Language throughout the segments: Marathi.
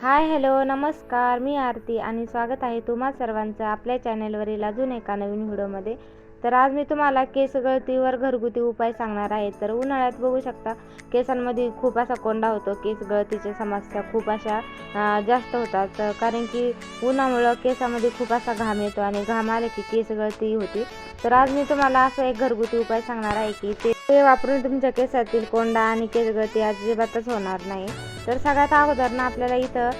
हाय हॅलो नमस्कार. मी आरती आणि स्वागत आहे तुम्हा सर्वांचं आपल्या चॅनेलवरील अजून एका नवीन व्हिडिओमध्ये. तर आज मी तुम्हाला केस गळतीवर घरगुती उपाय सांगणार आहे. तर उन्हाळ्यात बघू शकता केसांमध्ये खूप असा कोंडा होतो. केस गळतीच्या समस्या खूप अशा जास्त होतात. तर कारण की उन्हामुळं केसामध्ये खूप असा घाम येतो आणि घाम आले की केस गळती होती. तर आज मी तुम्हाला असं एक घरगुती उपाय सांगणार आहे की ते ते वापरून तुमच्या केसातील कोंडा आणि केस गळती अजिबातच होणार नाही. तर सगळ्यात अगोदर ना आपल्याला इथं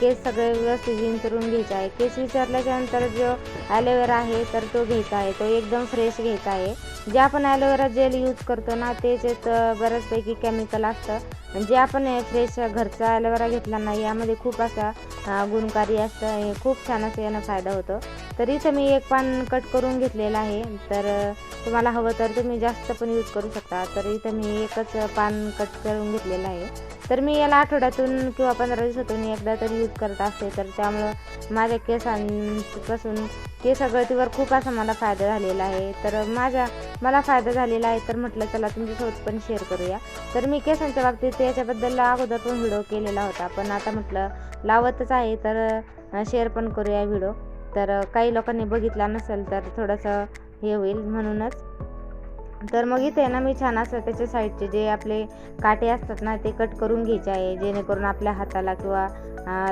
केस सगळे व्यवस्थित विंचरून घ्यायचे आहे. केस विचारल्याच्या नंतर जो ॲलोवेरा आहे तर तो घ्यायचा आहे. तो एकदम एकदम फ्रेश घ्यायचं आहे. जे आपण ॲलोवेरा जेल यूज करतो ना त्याच्यात बऱ्याचपैकी केमिकल असतं. जे आपण फ्रेश घरचा ॲलोवेरा घेतला ना यामध्ये खूप असा गुणकारी असतं. हे खूप छान असं यानं फायदा होतो. तर इथं मी एक पान कट करून घेतलेलं आहे. तर तुम्हाला हवं तर तुम्ही जास्त पण यूज करू शकता. तर इथं मी एकच पान कट करून घेतलेलं आहे. तर मी याला आठवड्यातून किंवा पंधरा दिवसातून एकदा तरी यूज करत असते. तर त्यामुळं माझ्या केसांपासून केस गळतीवर खूप असा मला फायदा झालेला आहे. तर माझ्या मला फायदा झालेला आहे तर म्हटलं चला तुमच्यासोबत पण शेअर करूया. तर मी केसांच्या बाबतीत याच्याबद्दल अगोदर पण व्हिडिओ केलेला होता. पण आता म्हटलं लावतच आहे तर शेअर पण करूया व्हिडिओ तर काही लोकांनी बघितला नसेल तर थोडंसं हे होईल म्हणूनच. तर मग इथे ना मी छान असं त्याच्या साईडचे जे आपले काटे असतात ना ते कट करून घ्यायचे आहे जेणेकरून आपल्या हाताला किंवा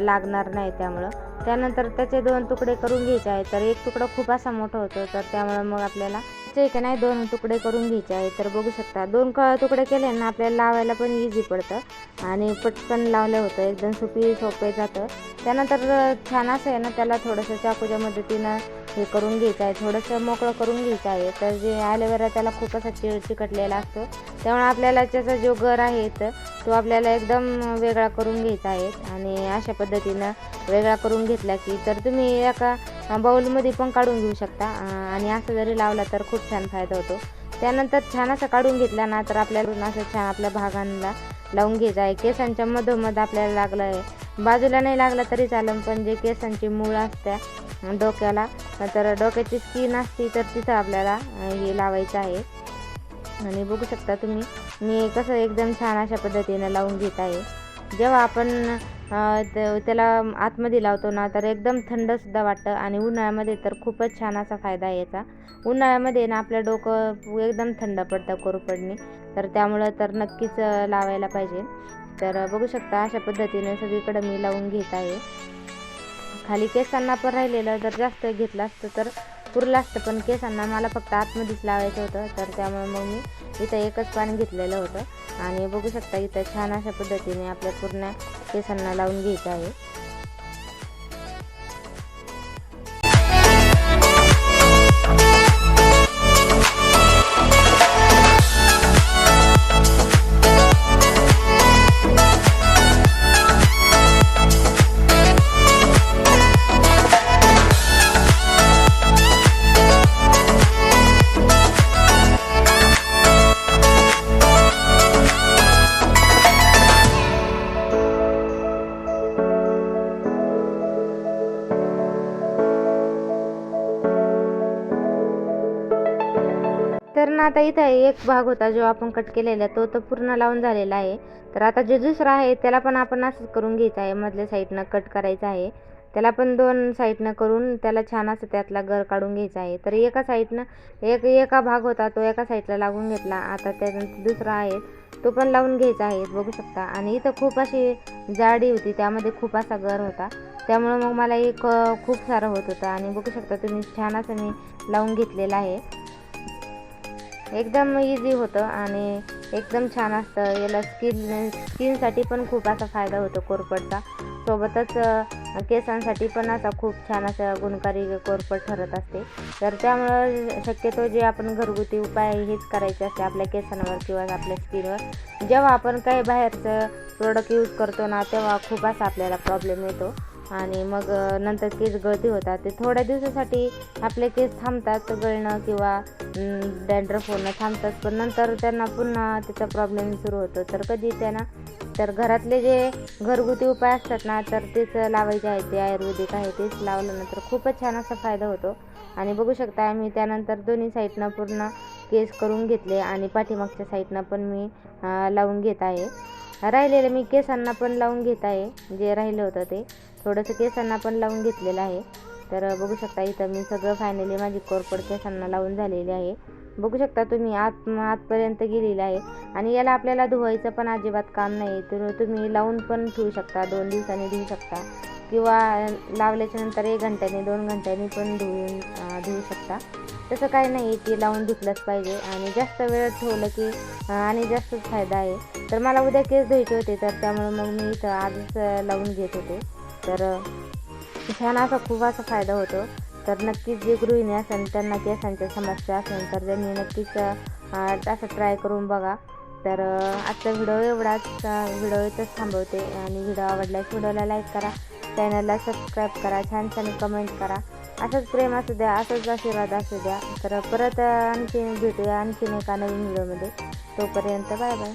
लागणार नाही त्यामुळं. त्यानंतर त्याचे दोन तुकडे करून घ्यायचे आहे तर एक तुकडा खूप असा मोठा होतो तर त्यामुळं मग आपल्याला ते नाही दोन तुकडे करून घ्यायचे आहे. तर बघू शकता दोन क तुकडे केले ना आपल्याला लावायला पण इझी पडतं. आणि पटकन लावलं होतं एकदम सोपी सोपे जातं. त्यानंतर छान असं आहे ना त्याला थोडंसं चाकूच्या मदतीनं हे करून घ्यायचं आहे थोडंसं मोकळं करून घ्यायचं आहे. तर जे ॲलोवेरा त्याला खूप असा चि चिकटलेला असतो. त्यामुळे आपल्याला त्याचा जो गर आहे तर तो आपल्याला एकदम वेगळा करून घ्यायचा आहे. आणि अशा पद्धतीनं वेगळा करून घेतला की तर तुम्ही एका बाऊलमध्ये पण काढून घेऊ शकता. आणि असं जरी लावला तर खूप छान फायदा होतो. त्यानंतर छान असं काढून घेतला ना तर आपल्याला असं छान आपल्या भागांना लावून घ्यायचं आहे. केसांच्या मधोमध आपल्याला लागलं आहे. बाजूला नाही लागला तरी चालेल पण जे केसांची मूळ असत्या डोक्याला तर डोक्याची स्किन असती तर तिथं आपल्याला हे लावायचं आहे. आणि बघू शकता तुम्ही मी कसं एकदम छान अशा पद्धतीनं लावून घेत आहे. जेव्हा आपण त्याला आतमध्ये लावतो ना तर एकदम थंडसुद्धा वाटतं आणि उन्हाळ्यामध्ये तर खूपच छान असा फायदा आहे याचा. उन्हाळ्यामध्ये ना आपलं डोकं एकदम थंड पडतं कोरपडणे तर त्यामुळं तर नक्कीच लावायला पाहिजे. तर बघू शकता अशा पद्धतीने सगळीकडे मी लावून घेत आहे. खाली केसांना पण राहिलेलं जर जास्त घेतलं असतं तर पुरलं असतं पण केसांना मला फक्त आतमध्येच लावायचं होतं. तर त्यामुळे मग मी इथं एकच पाणी घेतलेलं होतं. आणि बघू शकता इथं छान अशा पद्धतीने आपल्या पूर्ण केसांना लावून घ्यायचं आहे. तर ना आता इथं एक भाग होता जो आपण कट केलेला तो तर पूर्ण लावून झालेला आहे. तर आता जो दुसरा आहे त्याला पण आपण असंच करून घ्यायचं आहे. मधल्या साईडनं कट करायचं आहे. त्याला पण दोन साईडनं करून त्याला छान असं त्यातला गर काढून घ्यायचा आहे. तर एका साईडनं एक एका भाग होता तो एका साईडला लागून घेतला. आता त्यानंतर दुसरा आहे तो पण लावून घ्यायचा आहे. बघू शकता. आणि इथं खूप अशी जाडी होती. त्यामध्ये खूप असा गर होता. त्यामुळं मग मला एक खूप सारं होत होतं. आणि बघू शकता तुम्ही छान असं मी लावून घेतलेलं आहे. एकदम इझी होतं आणि एकदम छान असतं. याला स्किन स्किनसाठी पण खूप असा फायदा होतो कोरपडचा सोबतच केसांसाठी पण असा खूप छान असा गुणकारी कोरपड ठरत असते. तर त्यामुळं शक्यतो जे आपण घरगुती उपाय हेच करायचे असते आपल्या केसांवर किंवा आपल्या स्किनवर. जेव्हा आपण काही बाहेरचं प्रोडक्ट यूज करतो ना तेव्हा खूप असा आपल्याला प्रॉब्लेम येतो. आणि मग नंतर केस गळती होतात. ते थोड्या दिवसासाठी आपले केस थांबतात गळणं किंवा डॅन्ड्रफ होणं थांबतात. पण नंतर त्यांना पुन्हा त्याचा प्रॉब्लेम सुरू होतो. तर कधी त्यांना तर घरातले जे घरगुती उपाय असतात ना तर तेच लावायचे आहेत. ते आयुर्वेदिक आहे तेच लावल्यानंतर खूपच छान असा फायदा होतो. आणि बघू शकता मी त्यानंतर दोन्ही साईडनं पूर्ण केस करून घेतले आणि पाठीमागच्या साईडनं पण मी लावून घेत आहे. राहिलेलं मी केसांना पण लावून घेत आहे जे राहिलं होतं ते. थोडंसं केसांना पण लावून घेतलेलं आहे. तर बघू शकता इथं मी सगळं फायनली माझी कोरपड केसांना लावून झालेली आहे. बघू शकता तुम्ही आत आतपर्यंत गेलेलं आहे. आणि याला आपल्याला धुवायचं पण अजिबात काम नाही. तर तुम्ही लावून पण ठेवू शकता दोन दिवसांनी धुवू शकता. किंवा लावल्याच्या नंतर एक घंट्याने दोन घंट्याने पण धुवून धुवू शकता. तसं काही नाही की लावून धुतलंच पाहिजे. आणि जास्त वेळ ठेवलं की आणि जास्तच फायदा आहे. तर मला उद्या केस धुवायचे होते तर त्यामुळे मग मी इथं आजच लावून घेत होते. तर छान असा खूप असा फायदा होतो. तर नक्कीच जे गृहिणी असेल त्यांना केसांच्या समस्या असेल तर त्यांनी नक्कीच असं ट्राय करून बघा. तर आजचा व्हिडिओ एवढाच. व्हिडिओ इथंच थांबवते. आणि व्हिडिओ आवडल्यास व्हिडिओला लाईक करा. चॅनलला सबस्क्राईब करा. छान छान कमेंट करा. असंच प्रेम असू द्या असंच आशीर्वाद असू द्या. तर परत आणखी भेटूया आणखीन एका नवीन व्हिडिओमध्ये तोपर्यंत बाय बाय